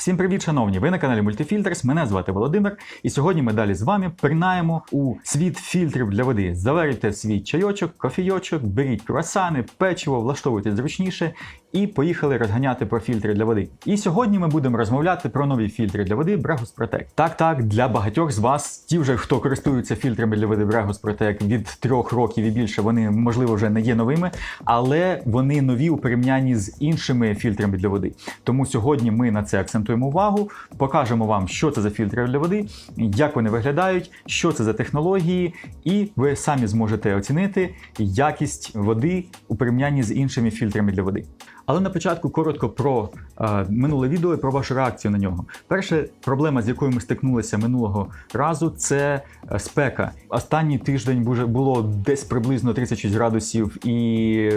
Всім привіт, шановні! Ви на каналі Мультифільтрс. Мене звати Володимир, і сьогодні ми далі з вами принаємо у світ фільтрів для води. Заварюйте свій чайочок, кофійочок, беріть круасани, печиво, влаштовуйте зручніше і поїхали розганяти про фільтри для води. І сьогодні ми будемо розмовляти про нові фільтри для води Bregus Protect. Так, так, для багатьох з вас, ті вже хто користується фільтрами для води Bregus Protect від трьох років і більше, вони можливо вже не є новими, але вони нові у порівнянні з іншими фільтрами для води. Тому сьогодні ми на це акцентуємо увагу, покажемо вам, що це за фільтри для води, як вони виглядають, що це за технології, і ви самі зможете оцінити якість води у порівнянні з іншими фільтрами для води. Але на початку коротко про е, минуле відео і про вашу реакцію на нього. Перша проблема, з якою ми стикнулися минулого разу, це е, спека. Останній тиждень було десь приблизно 36 градусів і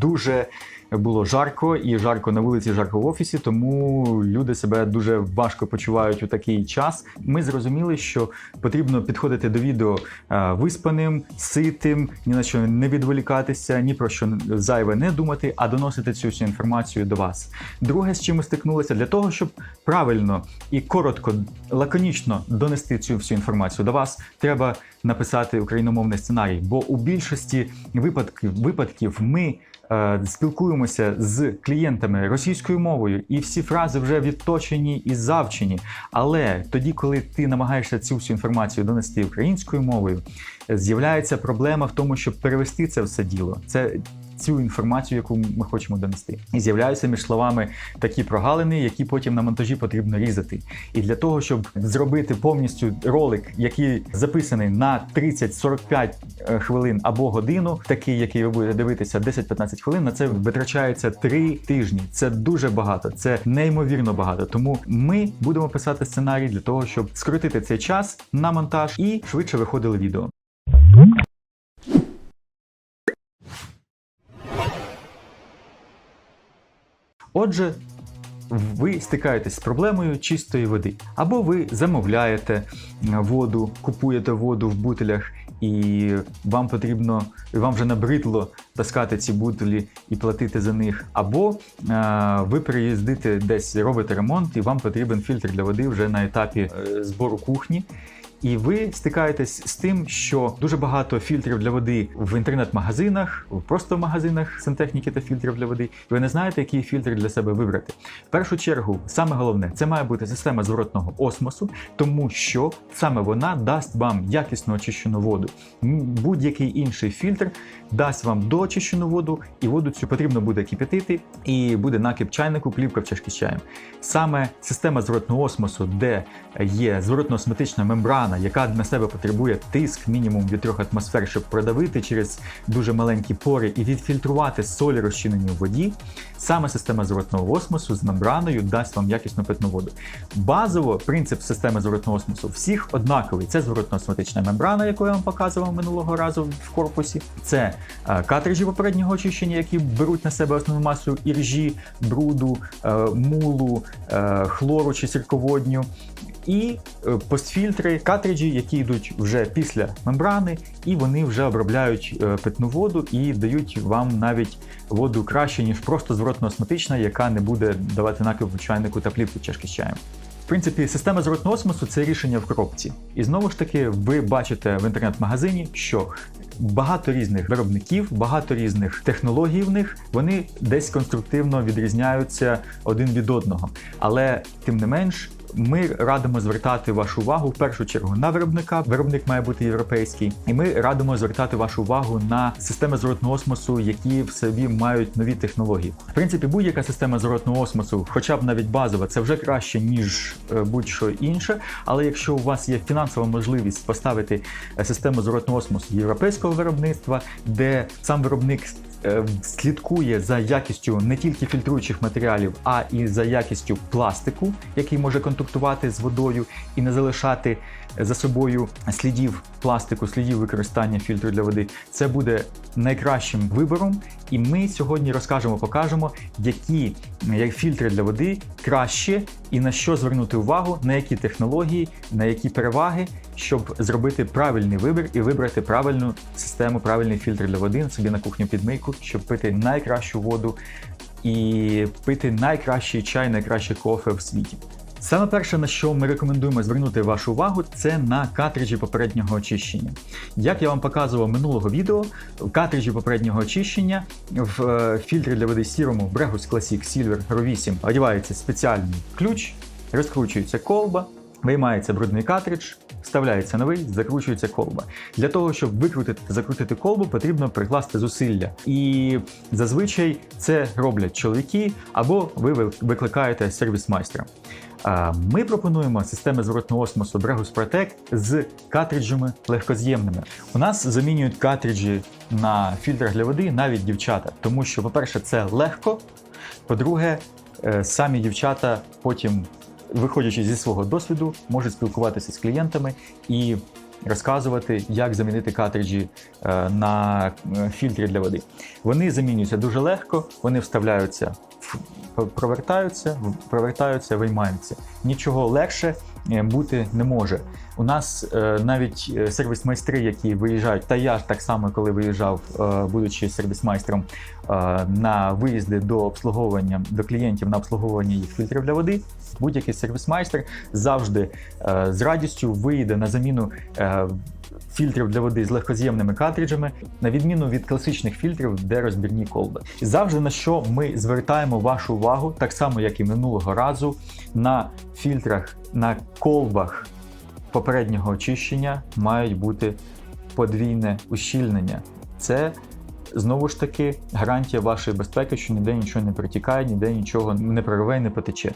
дуже було жарко, і жарко на вулиці, жарко в офісі, тому люди себе дуже важко почувають у такий час. Ми зрозуміли, що потрібно підходити до відео е, виспаним, ситим, ні на що не відволікатися, ні про що зайве не думати, а доносити цю всю інформацію до вас. Друге, з чим ми стикнулися, для того, щоб правильно і коротко, лаконічно донести цю всю інформацію до вас, треба написати україномовний сценарій. Бо у більшості випадків, випадків ми спілкуємося з клієнтами російською мовою, і всі фрази вже відточені і завчені. Але тоді, коли ти намагаєшся цю всю інформацію донести українською мовою, е, з'являється проблема в тому, щоб перевести це все діло. Це Цю інформацію, яку ми хочемо донести, і з'являються між словами такі прогалини, які потім на монтажі потрібно різати. І для того, щоб зробити повністю ролик, який записаний на 30-45 е, хвилин або годину, такий, який ви будете дивитися 10-15 хвилин, на це витрачається 3 тижні. Це дуже багато, це неймовірно багато. Тому ми будемо писати сценарій для того, щоб скоротити цей час на монтаж і швидше виходили відео. Отже, ви стикаєтесь з проблемою чистої води, або ви замовляєте е, воду, купуєте воду в бутилях, і вам потрібно, вам вже набридло таскати ці бутилі і платити за них, або е, ви приїздите десь, робите ремонт, і вам потрібен фільтр для води вже на етапі е, збору кухні. І ви стикаєтесь з тим, що дуже багато фільтрів для води в інтернет-магазинах, просто в магазинах сантехніки та фільтрів для води. І ви не знаєте, який фільтр для себе вибрати. В першу чергу, саме головне, це має бути система зворотного осмосу, тому що саме вона дасть вам якісно очищену воду. Будь-який інший фільтр дасть вам доочищену воду, і воду цю потрібно буде кипятити, і буде накип чайнику, плівка в чашки з чаєм. Саме система зворотного осмосу, де є зворотно-осмотична мембрана, яка на себе потребує тиск мінімум від 3 атмосфер, щоб продавити через дуже маленькі пори і відфільтрувати солі, розчинені в воді. Саме система зворотного осмосу з мембраною дасть вам якісну питну воду. Базово принцип системи зворотного осмосу всіх однаковий. Це зворотно-осмотична мембрана, яку я вам показував минулого разу в корпусі. Це е, картриджі попереднього очищення, які беруть на себе основну масу іржі, бруду, е, мулу, е, хлору чи сірководню. І е, постфільтри, картриджі, які йдуть вже після мембрани, і вони вже обробляють е, питну воду і дають вам навіть воду краще, ніж просто зворотно-осмотична, яка не буде давати накип в чайнику та плівку чашки з чаєм. В принципі, система зворотного осмосу це рішення в коробці. І знову ж таки, ви бачите в інтернет-магазині, що багато різних виробників, багато різних технологій в них, вони десь конструктивно відрізняються один від одного. Але тим не менш, ми радимо звертати вашу увагу в першу чергу на виробника. Виробник має бути європейський, і ми радимо звертати вашу увагу на системи зворотного осмосу, які в собі мають нові технології. В принципі, будь-яка система зворотного осмосу, хоча б навіть базова, це вже краще ніж е, будь-що інше. Але якщо у вас є фінансова можливість поставити е, систему зворотного осмосу європейського виробництва, де сам виробник слідкує за якістю не тільки фільтруючих матеріалів, а і за якістю пластику, який може контактувати з водою і не залишати за собою слідів пластику, слідів використання фільтру для води. Це буде найкращим вибором. І ми сьогодні розкажемо, покажемо, які фільтри для води краще і на що звернути увагу, на які технології, на які переваги, щоб зробити правильний вибір і вибрати правильну систему, правильний фільтр для води собі на кухню підмийку, щоб пити найкращу воду і пити найкращий чай, найкраще кофе в світі. Саме перше, на що ми рекомендуємо звернути вашу увагу, це на картриджі попереднього очищення. Як я вам показував минулого відео, в картриджі попереднього очищення в е, фільтрі для води сірому Bregus Classic Silver RO 8 одівається спеціальний ключ, розкручується колба, виймається брудний картридж, вставляється новий, закручується колба. Для того, щоб викрутити закрутити колбу, потрібно прикласти зусилля. І зазвичай це роблять чоловіки або ви викликаєте сервіс-майстра. Ми пропонуємо системи зворотного осмосу Bregus Protect з картриджами легкоз'ємними. У нас замінюють картриджі на фільтрах для води навіть дівчата, тому що, по-перше, це легко. По-друге, е, самі дівчата потім, виходячи зі свого досвіду, можуть спілкуватися з клієнтами і розказувати, як замінити картриджі е, на фільтри для води. Вони замінюються дуже легко, вони вставляються провертаються, провертаються, виймаються. Нічого легше е, бути не може. У нас е, навіть е, сервіс-майстри, які виїжджають, та я ж так само, коли виїжджав, е, будучи сервіс-майстром, е, на виїзди до обслуговування до клієнтів на обслуговування їх фільтрів для води. Будь-який сервіс-майстер завжди е, з радістю виїде на заміну. Фільтрів для води з легкоз'ємними картриджами, на відміну від класичних фільтрів, де розбірні колби. І завжди на що ми звертаємо вашу увагу, так само як і минулого разу, на фільтрах, на колбах попереднього очищення мають бути подвійне ущільнення. Це знову ж таки гарантія вашої безпеки, що ніде нічого не протікає, ніде нічого не прорве і не потече.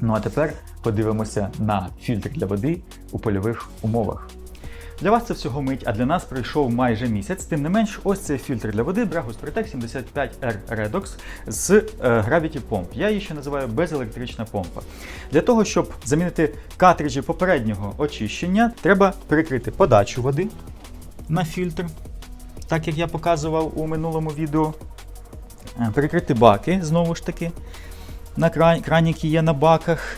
Ну а тепер подивимося на фільтр для води у польових умовах. Для вас це всього мить, а для нас пройшов майже місяць. Тим не менш, ось цей фільтр для води Bregus Protect 75R Redox з е, Gravity Pomp. Я її ще називаю безелектрична помпа. Для того, щоб замінити картриджі попереднього очищення, треба перекрити подачу води на фільтр, так як я показував у минулому відео. Е, Перекрити баки, знову ж таки, на кран, краніки є на баках.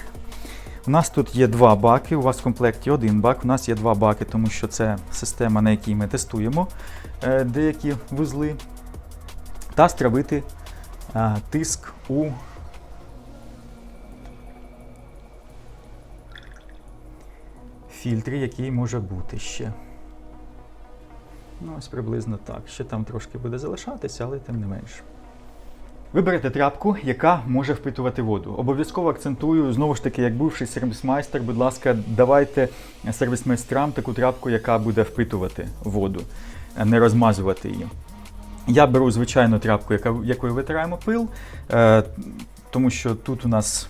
У нас тут є два баки, у вас в комплекті один бак, у нас є два баки, тому що це система, на якій ми тестуємо е, деякі вузли. Та стравити е, тиск у фільтрі, який може бути ще. Ну, ось приблизно так. Ще там трошки буде залишатися, але тим не менше. Виберете тряпку, яка може впитувати воду. Обов'язково акцентую, знову ж таки, як бувший сервіс-майстер, будь ласка, давайте сервіс-майстрам таку тряпку, яка буде впитувати воду, не розмазувати її. Я беру звичайну тряпку, якою витираємо пил, е, тому що тут у нас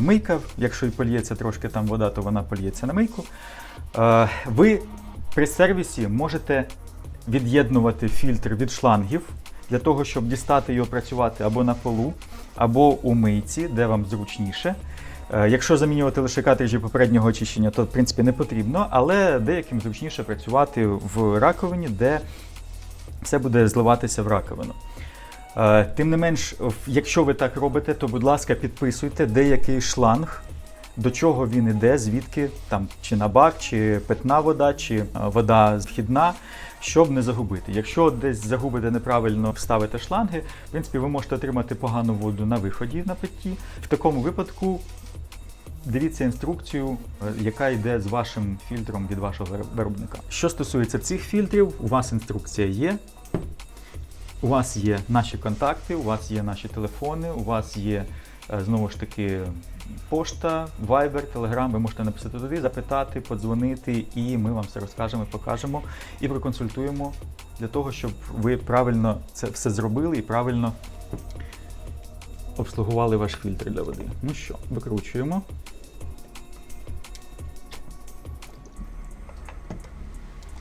мийка, якщо і польється трошки там вода, то вона польється на мийку. Е, ви при сервісі можете від'єднувати фільтр від шлангів для того, щоб дістати його працювати або на полу, або у мийці, де вам зручніше. Е, Якщо замінювати лише картриджі попереднього очищення, то в принципі не потрібно, але деяким зручніше працювати в раковині, де все буде зливатися в раковину. Е, Тим не менш, якщо ви так робите, то будь ласка, підписуйте деякий шланг, до чого він іде, звідки там чи на бак, чи питна вода, чи е, вода вхідна, щоб не загубити. Якщо десь загубите неправильно вставите шланги, в принципі, ви можете отримати погану воду на виході на питті. В такому випадку дивіться інструкцію, е, яка йде з вашим фільтром від вашого виробника. Що стосується цих фільтрів, у вас інструкція є. У вас є наші контакти, у вас є наші телефони, у вас є е, знову ж таки пошта, Viber, Telegram. Ви можете написати туди, запитати, подзвонити, і ми вам все розкажемо, покажемо і проконсультуємо для того, щоб ви правильно це все зробили і правильно обслугували ваш фільтр для води. Ну що, викручуємо.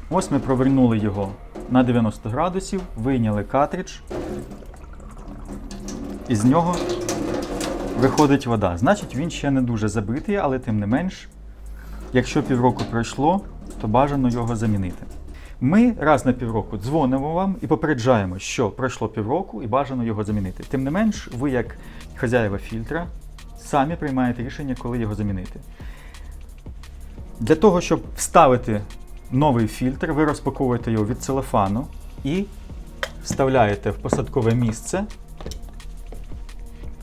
Ось ми провернули його на 90 градусів, вийняли картридж, і з нього виходить вода. Значить, він ще не дуже забитий, але тим не менш, якщо півроку пройшло, то бажано його замінити. Ми раз на півроку дзвонимо вам і попереджаємо, що пройшло півроку і бажано його замінити. Тим не менш, ви, як хазяїва фільтра, самі приймаєте рішення, коли його замінити. Для того, щоб вставити новий фільтр, ви розпаковуєте його від целофану і вставляєте в посадкове місце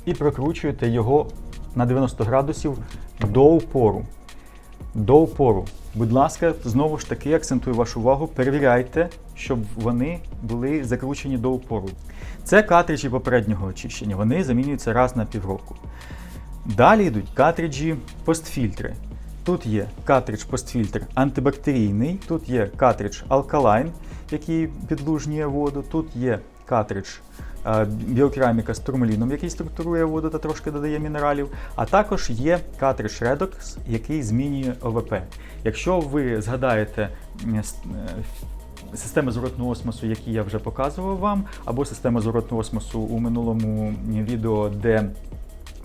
і прокручуєте його на 90 градусів до упору. До упору. Будь ласка, знову ж таки акцентую вашу увагу, перевіряйте, щоб вони були закручені до упору. Це картриджі попереднього очищення, вони замінюються раз на півроку. Далі йдуть картриджі постфільтри. Тут є картридж постфільтр антибактерійний, тут є картридж алкалайн, який підлужнює воду, тут є картридж біокераміка з турмаліном, який структурує воду та трошки додає мінералів, а також є картридж Redox, який змінює ОВП. Якщо ви згадаєте е, системи зворотного осмосу, які я вже показував вам, або система зворотного осмосу у минулому відео, де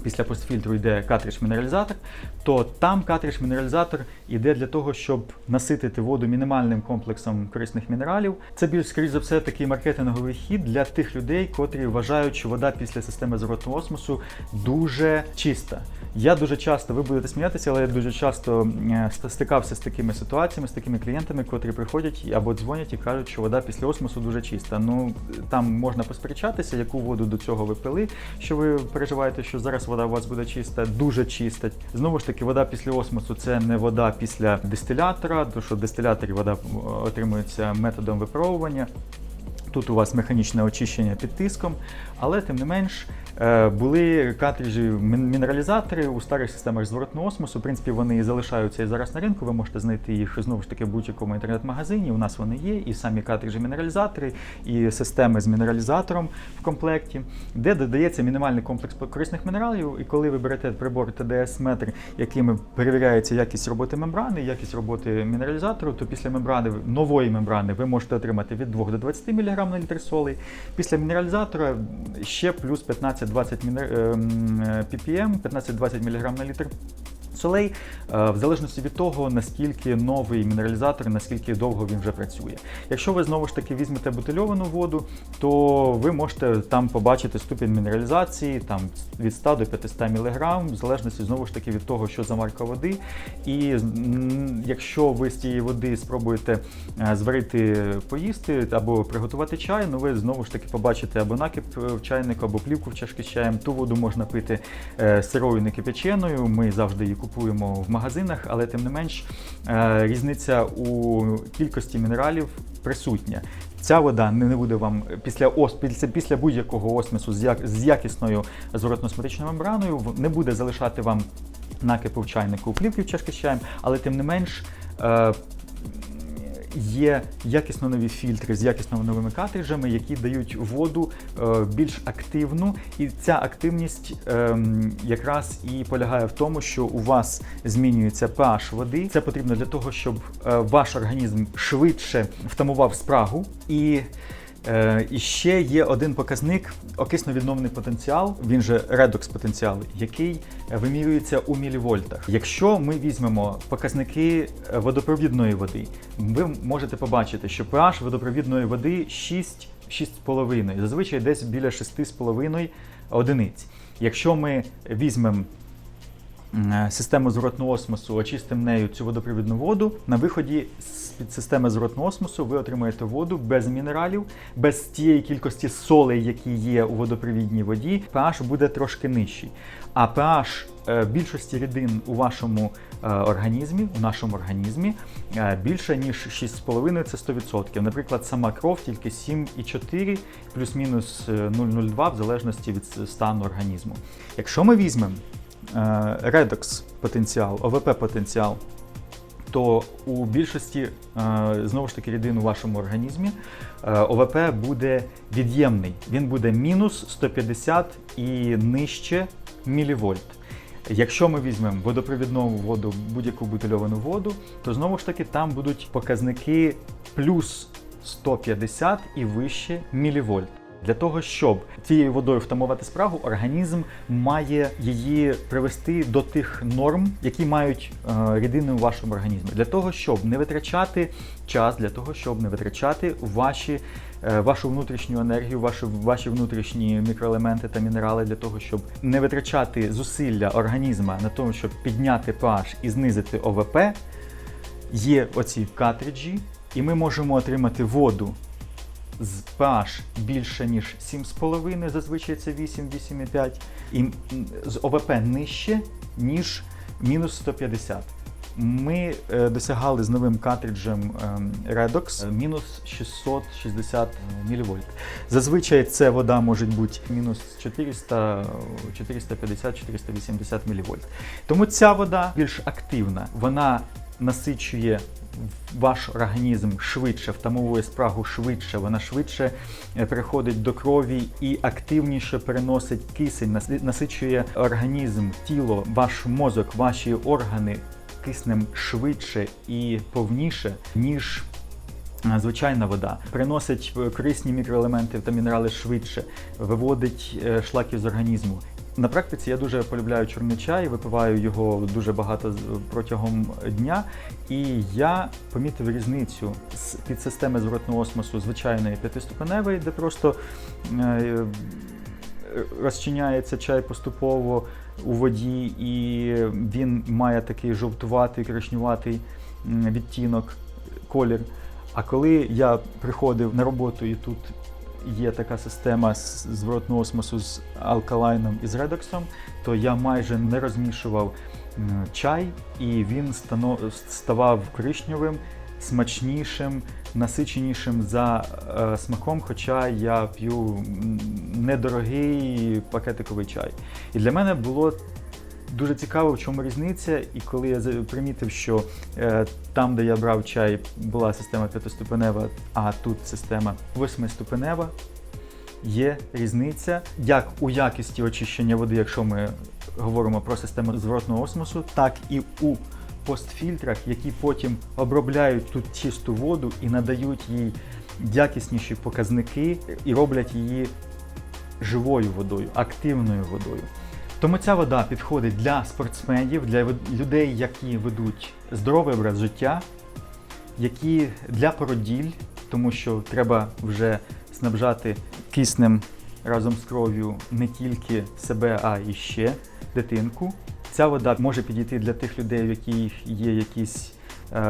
після постфільтру йде картридж-мінералізатор, то там картридж-мінералізатор йде для того, щоб наситити воду мінімальним комплексом корисних мінералів. Це більш, скоріш за все, такий маркетинговий хід для тих людей, котрі вважають, що вода після системи зворотного осмосу дуже чиста. Я дуже часто, ви будете сміятися, але я дуже часто е, стикався з такими ситуаціями, з такими клієнтами, котрі приходять або дзвонять і кажуть, що вода після осмосу дуже чиста. Ну там можна посперечатися, яку воду до цього ви пили, що ви переживаєте, що зараз вода у вас буде чиста, дуже чиста. Знову ж таки, вода після осмосу це не вода після дистилятора, тому що в дистиляторі вода е, отримується методом випаровування. Тут у вас механічне очищення під тиском, але тим не менш е, були картриджі мінералізатори у старих системах зворотного осмосу. В принципі, вони залишаються і зараз на ринку. Ви можете знайти їх знову ж таки в будь-якому інтернет-магазині. У нас вони є, і самі картриджі мінералізатори, і системи з мінералізатором в комплекті, де додається мінімальний комплекс корисних мінералів. І коли ви берете прибор ТДС-метр, якими перевіряється якість роботи мембрани, якість роботи мінералізатору, то після мембрани нової мембрани ви можете отримати від 2 до 20 мг на літр солей. Після мінералізатора ще плюс 15-20 мінер- ем, е, ppm, 15-20 мг на літр. Солей, е, в залежності від того, наскільки новий мінералізатор, наскільки довго він вже працює. Якщо ви знову ж таки візьмете бутильовану воду, то ви можете там побачити ступінь мінералізації там, від 100 до 500 мг, в залежності знову ж таки від того, що за марка води. І якщо ви з цієї води спробуєте е, зварити поїсти або приготувати чай, ну ви знову ж таки побачите або накип е, в чайнику, або плівку в чашки з чаєм. Ту воду можна пити сирою не кипяченою. Ми завжди її купуємо в магазинах, але тим не менш е, різниця у кількості мінералів присутня. Ця вода не буде вам після ос, після, після будь-якого осмісу з, як, з якісною зворотно-сматичною мембраною не буде залишати вам накипу в чайнику плівки в чашки з чаєм, але тим не менш. Є якісно нові фільтри з якісно новими картриджами, які дають воду е, більш активну, і ця активність ем, якраз і полягає в тому, що у вас змінюється pH води. Це потрібно для того, щоб е, ваш організм швидше втамував спрагу і. Е, І ще є один показник окисно-відновний потенціал, він же редокс потенціал, який вимірюється у мілівольтах. Якщо ми візьмемо показники е, водопровідної води, ви можете побачити, що pH водопровідної води 6, 6,5, зазвичай десь біля 6,5 одиниць. Якщо ми візьмемо систему зворотного осмосу, очистимо нею цю водопровідну воду. На виході з-під системи зворотного осмосу ви отримаєте воду без мінералів, без тієї кількості солей, які є у водопровідній воді. pH буде трошки нижчий. А pH е, більшості рідин у вашому е, організмі, у нашому організмі е, більше ніж 6,5 це 100%. Наприклад, сама кров тільки 7,4 плюс-мінус е, 0,02 в залежності від стану організму. Якщо ми візьмемо редокс потенціал, ОВП потенціал, то у більшості е, знову ж таки рідин у вашому організмі е, ОВП буде від'ємний. Він буде мінус 150 і нижче мілівольт. Якщо ми візьмемо водопровідну воду, будь-яку бутильовану воду, то знову ж таки там будуть показники плюс 150 і вище мілівольт. Для того, щоб цією водою втамувати спрагу, організм має її привести до тих норм, які мають е, рідини у вашому організмі. Для того, щоб не витрачати час, для того, щоб не витрачати ваші, е, вашу внутрішню енергію, ваші, ваші внутрішні мікроелементи та мінерали, для того, щоб не витрачати зусилля організма на тому, щоб підняти pH і знизити ОВП, є оці картриджі, і ми можемо отримати воду з pH більше, ніж 7,5, зазвичай це 8-8,5, і з ОВП нижче, ніж мінус 150. Ми е, досягали з новим картриджем ем, Redox е, мінус 660 мВ. Зазвичай це вода може бути мінус 400, 450, 480 мВ. Тому ця вода більш активна. Вона насичує ваш організм швидше, втамовує спрагу швидше, вона швидше е, переходить до крові і активніше переносить кисень, наси- насичує організм, тіло, ваш мозок, ваші органи киснем швидше і повніше, ніж Звичайна вода приносить е, корисні мікроелементи та мінерали швидше, виводить е, шлаки з організму. На практиці я дуже полюбляю чорний чай, випиваю його дуже багато протягом дня, і я помітив різницю з підсистеми зворотного осмосу звичайної п'ятиступеневої, де просто е, розчиняється чай поступово у воді, і він має такий жовтуватий, коричневатий м, відтінок, колір. А коли я приходив на роботу і тут є така система зворотного осмосу з алкалайном і з редоксом, то я майже не розмішував чай, і він ставав коричневим, смачнішим, насиченішим за е, смаком, хоча я п'ю недорогий пакетиковий чай. І для мене було дуже цікаво, в чому різниця. І коли я примітив, що е, там, де я брав чай, була система п'ятиступенева, а тут система восьмиступенева, є різниця як у якісті очищення води, якщо ми говоримо про систему зворотного осмосу, так і у постфільтрах, які потім обробляють тут чисту воду і надають їй якісніші показники і роблять її живою водою, активною водою. Тому ця вода підходить для спортсменів, для людей, які ведуть здоровий образ життя, які для породіль, тому що треба вже снабжати киснем разом з кров'ю не тільки себе, а і ще дитинку. Ця вода може підійти для тих людей, в яких є якісь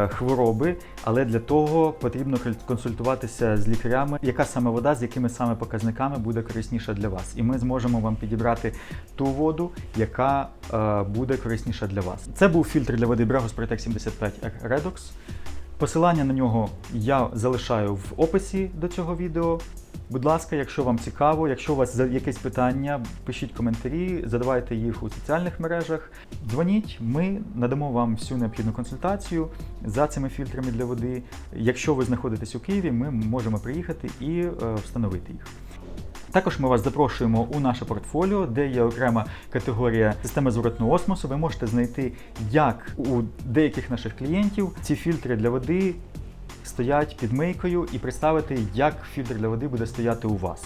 хвороби, але для того потрібно кон- консультуватися з лікарями, яка саме вода, з якими саме показниками буде корисніша для вас. І ми зможемо вам підібрати ту воду, яка е, буде корисніша для вас. Це був фільтр для води Bragos Protec 75 Redox. Посилання на нього я залишаю в описі до цього відео. Будь ласка, якщо вам цікаво, якщо у вас якесь питання, пишіть коментарі, задавайте їх у соціальних мережах. Дзвоніть, ми надамо вам всю необхідну консультацію за цими фільтрами для води. Якщо ви знаходитесь у Києві, ми можемо приїхати і е, встановити їх. Також ми вас запрошуємо у наше портфоліо, де є окрема категорія системи зворотного осмосу. Ви можете знайти, як у деяких наших клієнтів ці фільтри для води стоять під мийкою, і представити, як фільтр для води буде стояти у вас.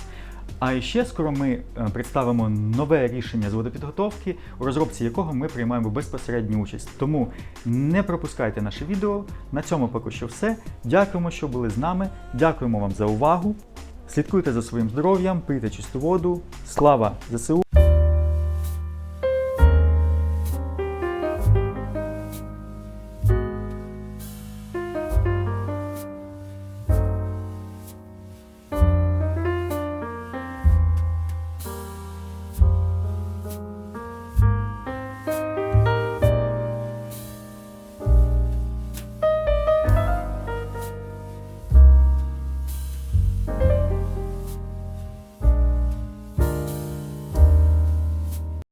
А ще скоро ми е, представимо нове рішення з водопідготовки, у розробці якого ми приймаємо безпосередню участь. Тому не пропускайте наше відео. На цьому поки що все. Дякуємо, що були з нами. Дякуємо вам за увагу. Слідкуйте за своїм здоров'ям, пийте чисту воду. Слава ЗСУ!